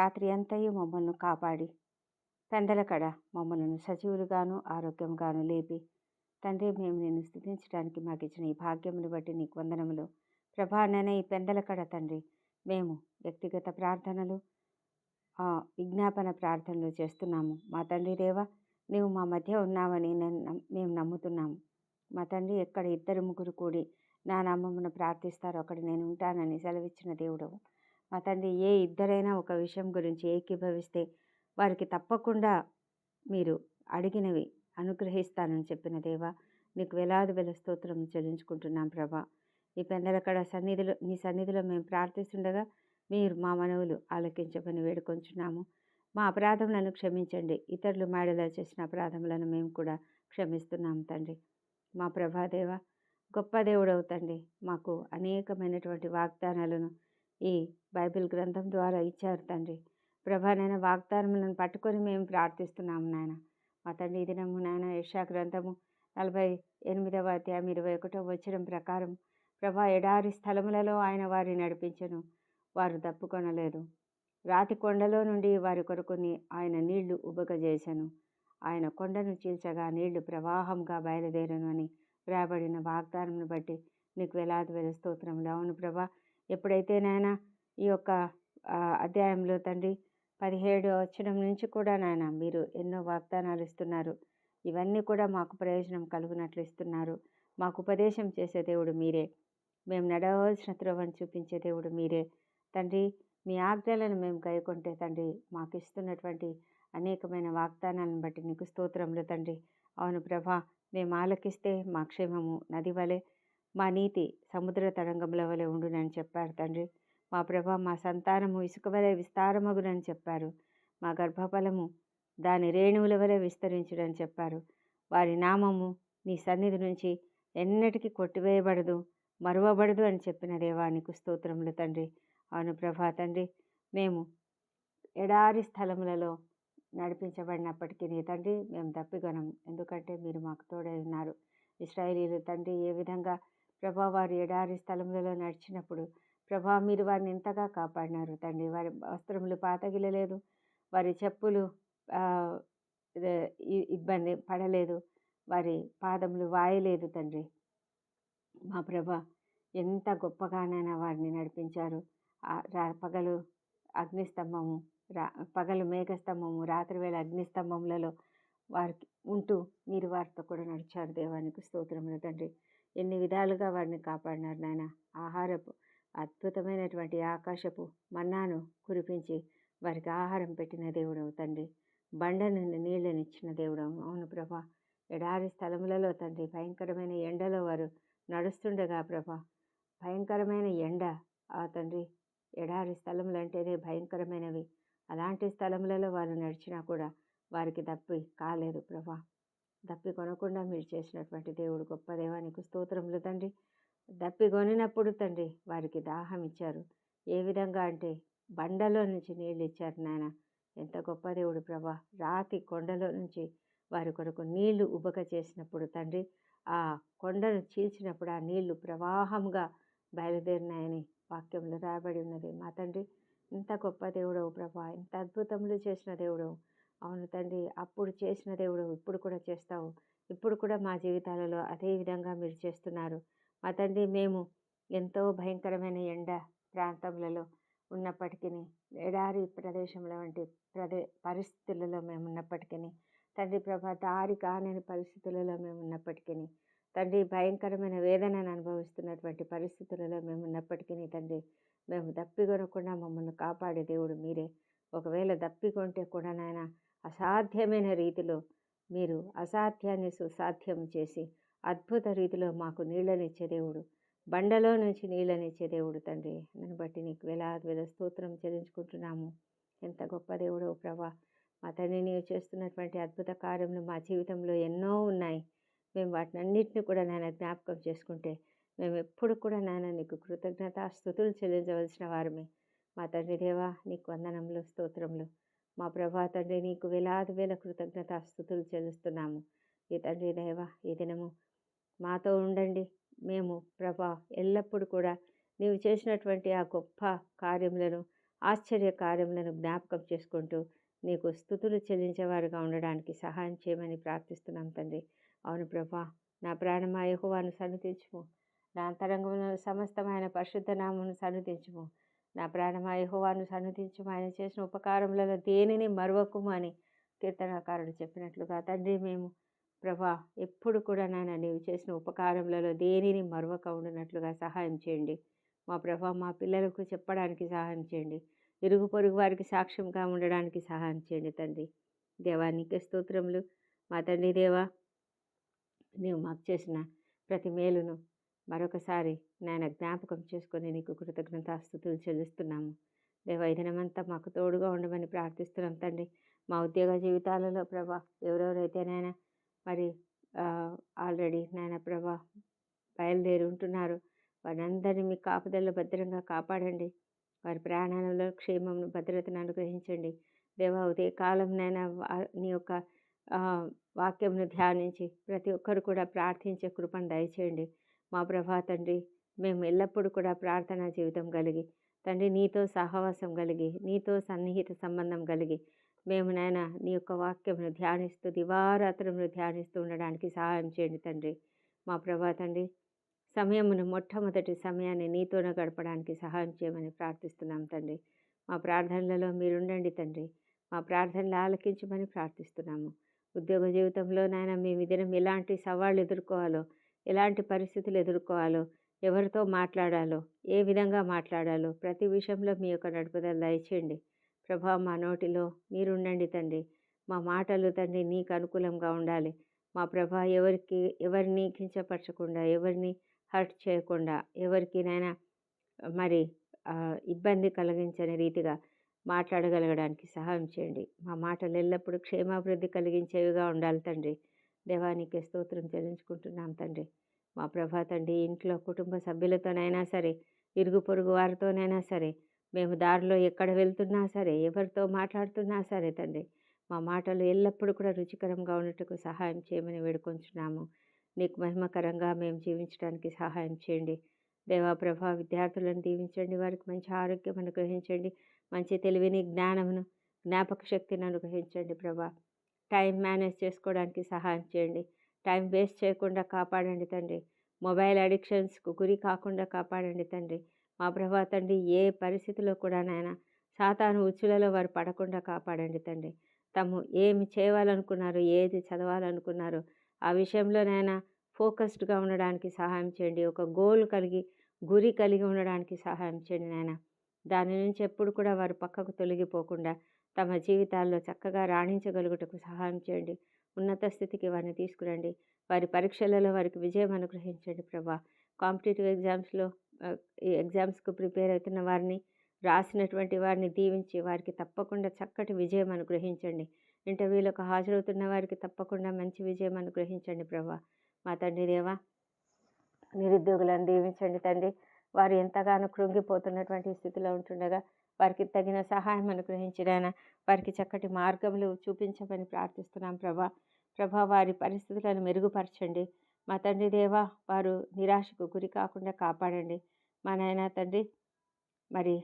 రాత్రి అంతయు మమ్మల్ని కాపాడి. పెందల కడ మమ్మల్ని సజీవులుగాను ఆరోగ్యంగాను లేపి తండ్రి మేము నిన్ను స్థుతించడానికి మాకు ఇచ్చిన ఈ భాగ్యమును బట్టి నీకు వందనములు. ప్రభా ననే ఈ పెందల కడ తండ్రి మేము వ్యక్తిగత ప్రార్థనలు విజ్ఞాపన ప్రార్థనలు చేస్తున్నాము. మా తండ్రి దేవా నీవు మా మధ్య ఉన్నావని నేను మేము నమ్ముతున్నాము. మా తండ్రి ఎక్కడ ఇద్దరు ముగ్గురు కూడి నా నామమును ప్రార్థిస్తారో అక్కడ నేను ఉంటానని సెలవిచ్చిన దేవుడవు. మా తండ్రి ఏ ఇద్దరైనా ఒక విషయం గురించి ఏకీభవిస్తే వారికి తప్పకుండా మీరు అడిగినవి అనుగ్రహిస్తానని చెప్పిన దేవా నీకు వేలాది వేల స్తోత్రం చెల్లించుకుంటున్నాం ప్రభా. ఈ పెందలక్కడ సన్నిధిలో నీ సన్నిధిలో మేము ప్రార్థిస్తుండగా మీరు మా మనవులు ఆలకించమని వేడుకొంచున్నాము. మా అపరాధములను క్షమించండి. ఇతరులు మేడలో చేసిన అపరాధములను మేము కూడా క్షమిస్తున్నాం తండ్రి. మా ప్రభాదేవ గొప్ప దేవుడవు తండ్రి. మాకు అనేకమైనటువంటి వాగ్దానాలను ఈ బైబిల్ గ్రంథం ద్వారా ఇచ్చారు తండ్రి. ప్రభా నాయన వాగ్దానములను పట్టుకొని మేము ప్రార్థిస్తున్నాము నాయన. మా తండ్రి దినము నాయన యశా గ్రంథము నలభై ఎనిమిదవ అధ్యాయం ఇరవై ఒకటో వచ్చిన ప్రకారం ప్రభా ఎడారి స్థలములలో ఆయన వారిని నడిపించను. వారు తప్పుకొనలేదు. రాతి కొండలో నుండి వారి కొరకుని ఆయన నీళ్ళు ఉబకజేశాను ఆయన కొండను చీల్చగా నీళ్ళు ప్రవాహంగా బయలుదేరను అని వ్రాయబడిన వాగ్దానంను బట్టి నీకు వేలాది వేల స్తోత్రములు. అవును ప్రభా ఎప్పుడైతే నాయన ఈ యొక్క అధ్యాయంలో తండ్రి పదిహేడు వచ్చడం నుంచి కూడా నాయన మీరు ఎన్నో వాగ్దానాలు ఇస్తున్నారు. ఇవన్నీ కూడా మాకు ప్రయోజనం కలుగునట్లు ఇస్తున్నారు. మాకు ఉపదేశం చేసే దేవుడు మీరే. మేము నడవలసిన త్రోవని చూపించే దేవుడు మీరే. తండ్రి మీ ఆజ్ఞలను మేము గైకొంటే తండ్రి మాకు ఇస్తున్నటువంటి అనేకమైన వాగ్దానాలను బట్టి నీకు స్తోత్రములు తండ్రి. అవును ప్రభా మేము ఆలకిస్తే మా క్షేమము నది వలె మా నీతి సముద్ర తరంగముల వలె ఉండునని చెప్పారు తండ్రి. మా ప్రభా మా సంతానము ఇసుక వలె విస్తారమగునని చెప్పారు. మా గర్భఫలము దాని రేణువుల వలె విస్తరించుడని చెప్పారు. వారి నామము నీ సన్నిధి నుంచి ఎన్నటికీ కొట్టివేయబడదు మరువబడదు అని చెప్పిన దేవానికి స్తోత్రములు తండ్రి. అవును ప్రభా తండ్రి మేము ఎడారి స్థలములలో నడిపించబడినప్పటికీ నీ తండ్రి మేము తప్పిగొనము. ఎందుకంటే మీరు మాకు తోడై ఉన్నారు. ఇస్రాయేలీలు తండ్రి ఏ విధంగా ప్రభా వారి ఎడారి స్థలములలో నడిచినప్పుడు ప్రభా మీరు వారిని ఎంతగా కాపాడినారు తండ్రి? వారి వస్త్రములు పాతగిలలేదు వారి చెప్పులు ఇబ్బంది పడలేదు వారి పాదములు వాయలేదు తండ్రి. మా ప్రభ ఎంత గొప్పగానైనా వారిని నడిపించారు. రా- పగలు అగ్నిస్తంభము రా పగలు మేఘస్తంభము రాత్రివేళ అగ్నిస్తంభములలో వారికి ఉంటూ మీరు వారితో కూడా నడిచారు. దేవానికి స్తోత్రములు తండ్రి. ఎన్ని విధాలుగా వారిని కాపాడినారు నాయన. ఆహారపు అద్భుతమైనటువంటి ఆకాశపు మన్నాను కురిపించి వారికి ఆహారం పెట్టిన దేవుడవు తండ్రి. బండ నుండి నీళ్ళనిచ్చిన దేవుడవు. అవును ప్రభా. ఎడారి స్థలములలో తండ్రి భయంకరమైన ఎండలో వారు నడుస్తుండగా ప్రభా. భయంకరమైన ఎండ. ఆ తండ్రి ఎడారి స్థలములు అంటేనే భయంకరమైనవి. అలాంటి స్థలములలో వారు నడిచినా కూడా వారికి తప్పి కాలేదు ప్రభా. దప్పి కొనకుండా మీరు చేసినటువంటి దేవుడు గొప్ప దేవానికి స్తోత్రములు తండ్రి. దప్పి కొనినప్పుడు తండ్రి వారికి దాహం ఇచ్చారు. ఏ విధంగా అంటే బండలో నుంచి నీళ్ళు ఇచ్చారు నాయన. ఎంత గొప్ప దేవుడు ప్రభా. రాతి కొండలో నుంచి వారి కొరకు నీళ్ళు ఉబక చేసినప్పుడు తండ్రి ఆ కొండను చీల్చినప్పుడు ఆ నీళ్ళు ప్రవాహంగా బయలుదేరినాయని వాక్యంలో రాయబడి ఉన్నది. మా తండ్రి ఇంత గొప్ప దేవుడవు ప్రభా. ఇంత అద్భుతములు చేసిన దేవుడవు. అవును తండ్రి. అప్పుడు చేసిన దేవుడు ఇప్పుడు కూడా చేస్తావు. ఇప్పుడు కూడా మా జీవితాలలో అదే విధంగా మీరు చేస్తున్నారు. మా తండ్రి మేము ఎంతో భయంకరమైన ఎండ ప్రాంతములలో ఉన్నప్పటికీ ఎడారి ప్రదేశంలో వంటి ప్రదే పరిస్థితులలో మేము ఉన్నప్పటికీ తండ్రి ప్రభా దారి కానని పరిస్థితులలో మేము ఉన్నప్పటికీ తండ్రి భయంకరమైన వేదనను అనుభవిస్తున్నటువంటి పరిస్థితులలో మేము ఉన్నప్పటికీ తండ్రి మేము దప్పికొనకుండా మమ్మల్ని కాపాడే దేవుడు మీరే. ఒకవేళ దప్పికొంటే కూడా నాయన అసాధ్యమైన రీతిలో మీరు అసాధ్యాన్ని సుసాధ్యం చేసి అద్భుత రీతిలో మాకు నీళ్ళనిచ్చే దేవుడు బండలో నుంచి నీళ్ళనిచ్చే దేవుడు తండ్రి. నన్ను బట్టి నీకు వేలాది వేల స్తోత్రం చెల్లించుకుంటున్నాము. ఎంత గొప్ప దేవుడో ప్రభా. మా తండ్రి నీవు చేస్తున్నటువంటి అద్భుత కార్యములు మా జీవితంలో ఎన్నో ఉన్నాయి. మేము వాటిని అన్నింటినీ కూడా నాయన జ్ఞాపకం చేసుకుంటే మేము ఎప్పుడు కూడా నాయన నీకు కృతజ్ఞత స్థుతులు చెల్లించవలసిన వారమే. మా తండ్రి దేవా నీకు వందనములు స్తోత్రములు. మా ప్రభా తండ్రి నీకు వేలాది వేల కృతజ్ఞత స్థుతులు చెల్లిస్తున్నాము. ఈ తండ్రి దేవ ఈ దినము మాతో ఉండండి. మేము ప్రభా ఎల్లప్పుడూ కూడా నీవు చేసినటువంటి ఆ గొప్ప కార్యములను ఆశ్చర్య కార్యములను జ్ఞాపకం చేసుకుంటూ నీకు స్థుతులు చెల్లించేవారుగా ఉండడానికి సహాయం చేయమని ప్రార్థిస్తున్నాం తండ్రి. అవును ప్రభా నా ప్రాణమా యెహోవాను సన్నిధించుము. నా అంతరంగమున సమస్తమైన పరిశుద్ధ నామను సన్నిధించుము. నా ప్రాణమా యహోవాను సన్నిధించుము ఆయన చేసిన ఉపకారములలో దేనిని మరవకుము అని కీర్తనాకారుడు చెప్పినట్లుగా తండ్రి మేము ప్రభా ఎప్పుడు కూడా నాయన నీవు చేసిన ఉపకారములలో దేనిని మరవక ఉండినట్లుగా సహాయం చేయండి. మా ప్రభా మా పిల్లలకు చెప్పడానికి సహాయం చేయండి. ఇరుగు పొరుగు వారికి సాక్ష్యంగా ఉండడానికి సహాయం చేయండి తండ్రి. దేవానికి స్తోత్రములు. మా తండ్రి దేవా నీవు మాకు చేసిన ప్రతి మేలును మరొకసారి నాయన జ్ఞాపకం చేసుకుని నీకు కృతజ్ఞతాస్థుతులు చెల్లిస్తున్నాము. దేవ ఈ దినమంతా మాకు తోడుగా ఉండమని ప్రార్థిస్తున్నాం తండ్రి. మా ఉద్యోగ జీవితాలలో ప్రభా ఎవరెవరైతే నాయన మరి ఆల్రెడీ నాయన ప్రభా బయలుదేరి ఉంటున్నారు వారందరినీ మీ కాపుదల్లో భద్రంగా కాపాడండి. వారి ప్రాణాలలో క్షేమం భద్రతను అనుగ్రహించండి. దేవా ఉదయ కాలం నైనా నీ యొక్క వాక్యంను ధ్యానించి ప్రతి ఒక్కరు కూడా ప్రార్థించే కృపను దయచేయండి. మా ప్రభా తండ్రి మేము ఎల్లప్పుడూ కూడా ప్రార్థనా జీవితం కలిగి తండ్రి నీతో సహవాసం కలిగి నీతో సన్నిహిత సంబంధం కలిగి మేము నాయన నీ యొక్క వాక్యమును ధ్యానిస్తూ దివారాత్రమును ధ్యానిస్తూ ఉండడానికి సహాయం చేయండి తండ్రి. మా ప్రభా తండ్రి సమయమును మొట్టమొదటి సమయాన్ని నీతోనే గడపడానికి సహాయం చేయమని ప్రార్థిస్తున్నాం తండ్రి. మా ప్రార్థనలలో మీరుండండి తండ్రి. మా ప్రార్థనలు ఆలకించమని ప్రార్థిస్తున్నాము. ఉద్యోగ జీవితంలో నాయన మేము దినం ఎలాంటి సవాళ్ళు ఎదుర్కోవాలో ఎలాంటి పరిస్థితులు ఎదుర్కోవాలో ఎవరితో మాట్లాడాలో ఏ విధంగా మాట్లాడాలో ప్రతి విషయంలో మీ యొక్క నడుపుదల దయచేయండి. ప్రభా మా నోటిలో మీరుండండి తండ్రి. మా మాటలు తండ్రి నీకు అనుకూలంగా ఉండాలి. మా ప్రభా ఎవరికి ఎవరిని కించపరచకుండా ఎవరిని హర్ట్ చేయకుండా ఎవరికినైనా మరి ఇబ్బంది కలిగించని రీతిగా మాట్లాడగలగడానికి సహాయం చేయండి. మా మాటలు ఎల్లప్పుడూ క్షేమాభివృద్ధి కలిగించేవిగా ఉండాలి తండ్రి. దేవానికి స్తోత్రం చెల్లించుకుంటున్నాం తండ్రి. మా ప్రభా తండ్రి ఇంట్లో కుటుంబ సభ్యులతోనైనా సరే ఇరుగు పొరుగు వారితోనైనా సరే మేము దారిలో ఎక్కడ వెళ్తున్నా సరే ఎవరితో మాట్లాడుతున్నా సరే తండ్రి మా మాటలు ఎల్లప్పుడూ కూడా రుచికరంగా ఉన్నట్టుకు సహాయం చేయమని వేడుకొంచున్నాము. నీకు మహిమకరంగా మేము జీవించడానికి సహాయం చేయండి. దేవా ప్రభా విద్యార్థులను దీవించండి వారికి మంచి ఆరోగ్యం అనుగ్రహించండి మంచి తెలివిని జ్ఞానమును జ్ఞాపక శక్తిని అనుగ్రహించండి ప్రభా. టైం మేనేజ్ చేసుకోవడానికి సహాయం చేయండి. టైం వేస్ట్ చేయకుండా కాపాడండి తండ్రి. మొబైల్ అడిక్షన్స్కు గురి కాకుండా కాపాడండి తండ్రి. మా ప్రభా తండ్రి ఏ పరిస్థితిలో కూడా నాయన సాతాను ఉచ్చులలో వారు పడకుండా కాపాడండి తండ్రి. తాము ఏమి చేయాలనుకున్నారు ఏది చదవాలనుకున్నారు ఆ విషయంలోనైనా ఫోకస్డ్గా ఉండడానికి సహాయం చేయండి. ఒక గోల్ కలిగి గురి కలిగి ఉండడానికి సహాయం చేయండి నాయన. దాని నుంచి ఎప్పుడు కూడా వారు పక్కకు తొలగిపోకుండా తమ జీవితాల్లో చక్కగా రాణించగలుగుటకు సహాయం చేయండి. ఉన్నత స్థితికి వారిని తీసుకురండి. వారి పరీక్షలలో వారికి విజయం అనుగ్రహించండి ప్రభా. కాంపిటేటివ్ ఎగ్జామ్స్లో ఈ ఎగ్జామ్స్కు ప్రిపేర్ అవుతున్న వారిని రాసినటువంటి వారిని దీవించి వారికి తప్పకుండా చక్కటి విజయం అనుగ్రహించండి. ఇంటర్వ్యూలకు హాజరవుతున్న వారికి తప్పకుండా మంచి విజయం అనుగ్రహించండి ప్రభా. మా తండ్రి దేవా నిరుద్యోగులను దీవించండి తండ్రి. వారు ఎంతగానో కృంగిపోతున్నటువంటి స్థితిలో ఉంటుండగా వారికి తగిన సహాయం అనుగ్రహించడాన వారికి చక్కటి మార్గములు చూపించమని ప్రార్థిస్తున్నాం ప్రభా. ప్రభా వారి పరిస్థితులను మెరుగుపరచండి. మా తండ్రి దేవా వారు నిరాశకు గురి కాకుండా కాపాడండి. మా నాయన తండ్రి మరి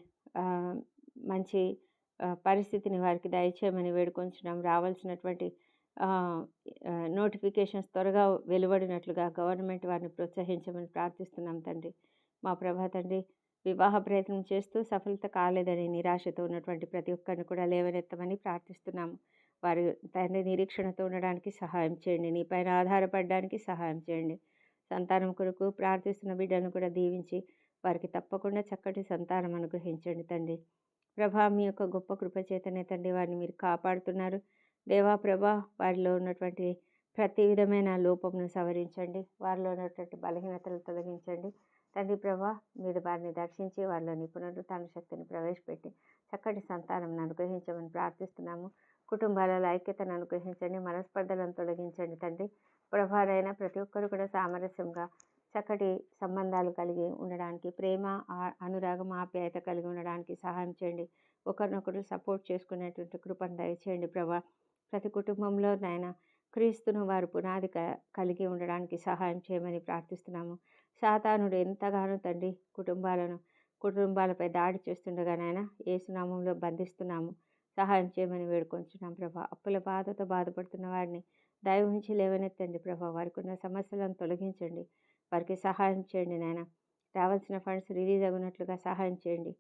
మంచి పరిస్థితిని వారికి దయచేయమని వేడుకొంచున్నాం. రావాల్సినటువంటి నోటిఫికేషన్స్ త్వరగా వెలువడినట్లుగా గవర్నమెంట్ వారిని ప్రోత్సహించమని ప్రార్థిస్తున్నాం తండ్రి. మా ప్రభా తండ్రి వివాహ ప్రయత్నం చేస్తూ సఫలత కాలేదని నిరాశతో ఉన్నటువంటి ప్రతి ఒక్కరిని కూడా లేవనెత్తమని ప్రార్థిస్తున్నాము. వారి తండ్రి నిరీక్షణతో ఉండడానికి సహాయం చేయండి. నీ పైన ఆధారపడడానికి సహాయం చేయండి. సంతానం కొరకు ప్రార్థిస్తున్న బిడ్డలను కూడా దీవించి వారికి తప్పకుండా చక్కటి సంతానం అనుగ్రహించండి తండ్రి. ప్రభా మీ యొక్క గొప్ప కృపచేతనే తండ్రి వారిని మీరు కాపాడుతున్నారు. దేవా ప్రభా వారిలో ఉన్నటువంటి ప్రతి విధమైన లోపమును సవరించండి. వారిలో ఉన్నటువంటి బలహీనతలు తొలగించండి. తండ్రి ప్రభా మీరు వారిని దర్శించి వారిలోని తన శక్తిని ప్రవేశపెట్టి చక్కటి సంతానం అనుగ్రహించమని ప్రార్థిస్తున్నాము. కుటుంబాలలో ఐక్యతను అనుగ్రహించండి మనస్పర్ధలను తొలగించండి తండ్రి. ప్రభారైన ప్రతి ఒక్కరు కూడా సామరస్యంగా చక్కటి సంబంధాలు కలిగి ఉండడానికి ప్రేమ అనురాగం ఆప్యాయత కలిగి ఉండడానికి సహాయం చేయండి. ఒకరినొకరు సపోర్ట్ చేసుకునేటువంటి కృపను దయచేయండి ప్రభా. ప్రతి కుటుంబంలో నాయన క్రీస్తును వారు పునాది కలిగి ఉండడానికి సహాయం చేయమని ప్రార్థిస్తున్నాము. సాతానుడు ఎంతగానో తండ్రి కుటుంబాలను కుటుంబాలపై దాడి చేస్తుండగా నాయన ఏసునామంలో బంధిస్తున్నాము. సహాయం చేయమని వేడుకొంచున్నాం ప్రభా. అప్పుల బాధతో బాధపడుతున్న వారిని దయ ఉంచి లేవనెత్తండి ప్రభా. వారికి ఉన్న సమస్యలను తొలగించండి. వారికి సహాయం చేయండి నాయన. రావాల్సిన ఫండ్స్ రిలీజ్ అగినట్లుగా సహాయం చేయండి.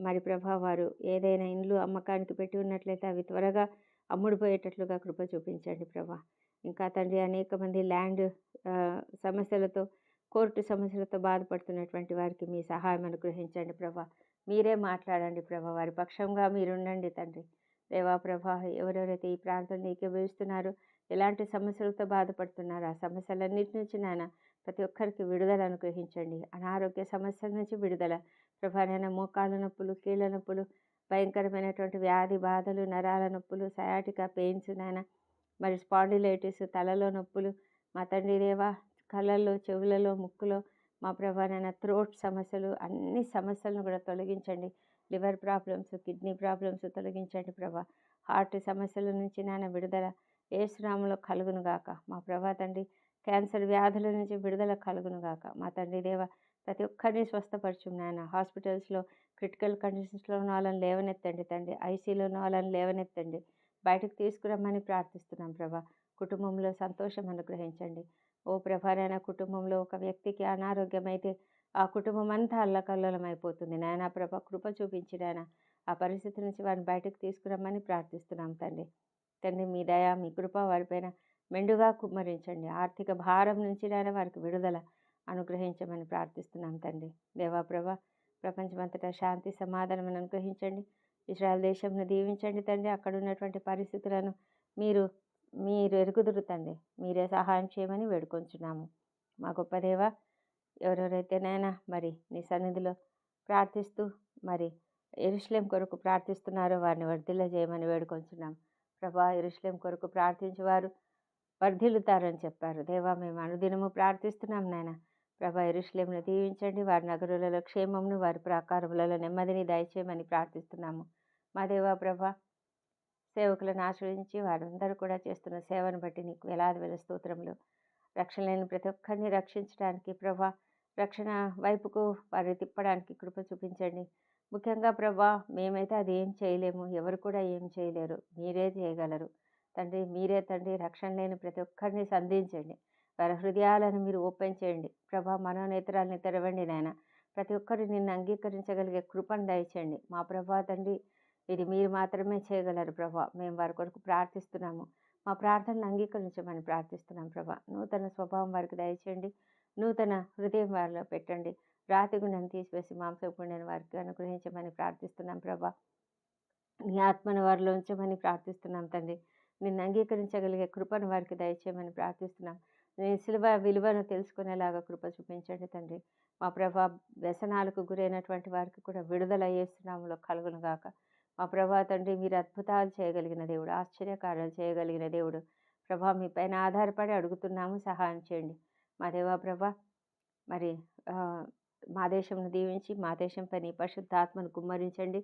మరి ప్రభా వారు ఏదైనా ఇండ్లు అమ్మకానికి పెట్టి ఉన్నట్లయితే అవి త్వరగా అమ్ముడుపోయేటట్లుగా కృప చూపించండి ప్రభా. ఇంకా తండ్రి అనేక మంది ల్యాండ్ సమస్యలతో కోర్టు సమస్యలతో బాధపడుతున్నటువంటి వారికి మీ సహాయం అనుగ్రహించండి ప్రభా. మీరే మాట్లాడండి ప్రభా. వారి పక్షంగా మీరుండండి తండ్రి. దేవా ప్రభా ఎవరెవరైతే ఈ ప్రాంతంలో వేస్తున్నారో ఎలాంటి సమస్యలతో బాధపడుతున్నారో ఆ సమస్యలన్నిటి నుంచి నాయన ప్రతి ఒక్కరికి విడుదల అనుగ్రహించండి. అనారోగ్య సమస్యల నుంచి విడుదల. ప్రభా నాయన మోకాళ్ళ నొప్పులు కీళ్ళ నొప్పులు భయంకరమైనటువంటి వ్యాధి బాధలు నరాల నొప్పులు సయాటికా పెయిన్స్ నాయన మరి స్పాండిలైటిస్ తలలో నొప్పులు. మా తండ్రి దేవా కళ్ళల్లో చెవులలో ముక్కులో మా ప్రభా థ్రోట్ సమస్యలు అన్ని సమస్యలను కూడా తొలగించండి. లివర్ ప్రాబ్లమ్స్ కిడ్నీ ప్రాబ్లమ్స్ తొలగించండి ప్రభా. హార్ట్ సమస్యల నుంచి నాయన విడుదల. ఏసునామంలో కలుగును గాక. మా ప్రభా తండ్రి క్యాన్సర్ వ్యాధుల నుంచి విడుదల కలుగును గాక. మా తండ్రి దేవ ప్రతి ఒక్కరిని స్వస్థపరచు నాయన. హాస్పిటల్స్లో క్రిటికల్ కండిషన్స్లో ఉన్న వాళ్ళని లేవనెత్తండి తండ్రి. ఐసీలో ఉన్న వాళ్ళని లేవనెత్తండి. బయటకు తీసుకురమ్మని ప్రార్థిస్తున్నాం ప్రభా. కుటుంబంలో సంతోషం అనుగ్రహించండి. ఓ ప్రభారైన కుటుంబంలో ఒక వ్యక్తికి అనారోగ్యం అయితే ఆ కుటుంబం అంతా అల్లకల్లోలమైపోతుంది. నాయన ప్రభ కృప చూపించి నాయన ఆ పరిస్థితి నుంచి వారిని బయటకు తీసుకురమ్మని ప్రార్థిస్తున్నాం తండ్రి. తండ్రి మీ దయ మీ కృప వారిపైన మెండుగా కుమ్మరించండి. ఆర్థిక భారం నుంచి నాయన వారికి విడుదల అనుగ్రహించమని ప్రార్థిస్తున్నాం తండ్రి. దేవా ప్రభ ప్రపంచమంతటా శాంతి సమాధానం అనుగ్రహించండి. ఇస్రాయల్ దేశంను దీవించండి తండ్రి. అక్కడ ఉన్నటువంటి పరిస్థితులను మీరు మీరు ఎరుగుదురు తండ్రి మీరే సహాయం చేయమని వేడుకొంచున్నాము. మా గొప్ప దేవ ఎవరెవరైతేనైనా మరి నీ సన్నిధిలో ప్రార్థిస్తూ మరి ఎరుశ్లేం కొరకు ప్రార్థిస్తున్నారో వారిని వర్ధిల్ల చేయమని వేడుకొంచున్నాం. ప్రభా ఎరుశ్లేం కొరకు ప్రార్థించేవారు వర్ధిల్లుతారని చెప్పారు. దేవా మేము అనుదినము ప్రార్థిస్తున్నాం నాయన. ప్రభా ఎరుశ్లేంను దీవించండి. వారి నగరులలో క్షేమమును వారి ప్రాకారములలో నెమ్మదిని దయచేయమని ప్రార్థిస్తున్నాము. మా దేవా ప్రభా సేవకులను ఆశ్రయించి వారందరూ కూడా చేస్తున్న సేవను బట్టి నీకు వేలాది వేల స్తోత్రములు. రక్షణ లేని ప్రతి ఒక్కరిని రక్షించడానికి ప్రభా రక్షణ వైపుకు వారిని తిప్పడానికి కృప చూపించండి. ముఖ్యంగా ప్రభా మేమైతే అది ఏం చేయలేము ఎవరు కూడా ఏం చేయలేరు మీరే చేయగలరు. తండ్రి మీరే తండ్రి రక్షణ లేని ప్రతి ఒక్కరిని సంధించండి. వారి హృదయాలను మీరు ఓపెన్ చేయండి. ప్రభా మనోనేతరాలను తెరవండి నాయన. ప్రతి ఒక్కరు నిన్ను అంగీకరించగలిగే కృపను దయచేయండి. మా ప్రభా తండ్రి ఇది మీరు మాత్రమే చేయగలరు ప్రభా. మేము వారి కొరకు ప్రార్థిస్తున్నాము. మా ప్రార్థనను అంగీకరించమని ప్రార్థిస్తున్నాం ప్రభా. నూతన స్వభావం వారికి దయచేయండి. నూతన హృదయం వారిలో పెట్టండి. రాతి గుండెను తీసివేసి మాంసపుణ్యను వారికి అనుగ్రహించమని ప్రార్థిస్తున్నాం ప్రభా. నీ ఆత్మను వారిలో ఉంచమని ప్రార్థిస్తున్నాం తండ్రి. నిన్ను అంగీకరించగలిగే కృపను వారికి దయచేయమని ప్రార్థిస్తున్నాం. నీ శిలువ విలువను తెలుసుకునేలాగా కృప చూపించండి తండ్రి. మా ప్రభా వ్యసనాలకు గురైనటువంటి వారికి కూడా విడుదల చేస్తున్నాములో కలుగును గాక. మా ప్రభా తండ్రి మీరు అద్భుతాలు చేయగలిగిన దేవుడు ఆశ్చర్యకార్యాలు చేయగలిగిన దేవుడు. ప్రభా మీ పైన ఆధారపడి అడుగుతున్నాము సహాయం చేయండి. మా దేవా ప్రభా మరి మా దేశంను దీవించి మా దేశంపై నీ పరిశుద్ధాత్మను కుమ్మరించండి.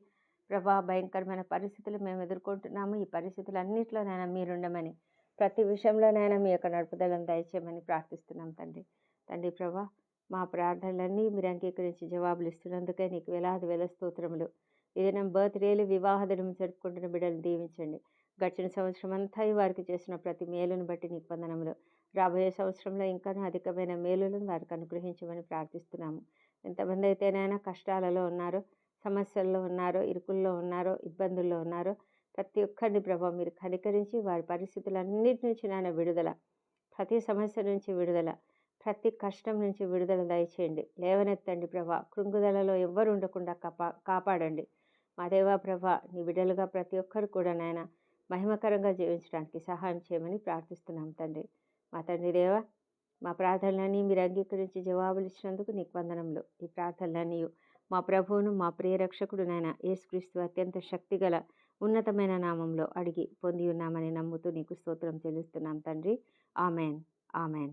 ప్రభా భయంకరమైన పరిస్థితులు మేము ఎదుర్కొంటున్నాము. ఈ పరిస్థితులన్నింటిలోనైనా మీరుండమని ప్రతి విషయంలోనైనా మీ యొక్క నడుపుదలను దయచేయమని ప్రార్థిస్తున్నాం తండ్రి. తండ్రి ప్రభా మా ప్రార్థనలన్నీ మీరు అంగీకరించి జవాబులు ఇస్తున్నందుకే నీకు వేలాది వేల స్తోత్రములు. ఏదైనా బర్త్డేలు వివాహ దినం జరుపుకుంటున్న బిడ్డలు దీవించండి. గడిచిన సంవత్సరం అంతా వారికి చేసిన ప్రతి మేలును బట్టి నీకు వందనములు. రాబోయే సంవత్సరంలో ఇంకా అధికమైన మేలులను వారికి అనుగ్రహించమని ప్రార్థిస్తున్నాము. ఎంతమంది అయితేనైనా కష్టాలలో ఉన్నారో సమస్యల్లో ఉన్నారో ఇరుకుల్లో ఉన్నారో ఇబ్బందుల్లో ఉన్నారో ప్రతి ఒక్కరిని ప్రభావ మీరు కనికరించి వారి పరిస్థితులన్నిటి నుంచి నాన్న విడుదల ప్రతి సమస్య నుంచి విడుదల ప్రతి కష్టం నుంచి విడుదల దయచేయండి. లేవనెత్తండి ప్రభా. కృంగుదలలో ఎవ్వరు ఉండకుండా కపా కాపాడండి. మా దేవా ప్రభ నీ బిడ్డలుగా ప్రతి ఒక్కరు కూడా నాయన మహిమకరంగా జీవించడానికి సహాయం చేయమని ప్రార్థిస్తున్నాం తండ్రి. మా తండ్రి దేవ మా ప్రార్థనలన్నీ మీరు అంగీకరించి జవాబులు ఇచ్చినందుకు నీకు వందనములు. ఈ ప్రార్థనలన్నీ మా ప్రభువును మా ప్రియరక్షకుడు నాయన యేసుక్రీస్తు అత్యంత శక్తిగల ఉన్నతమైన నామంలో అడిగి పొంది ఉన్నామని నమ్ముతూ నీకు స్తోత్రం చెల్లిస్తున్నాం తండ్రి. ఆమెన్. ఆమెన్.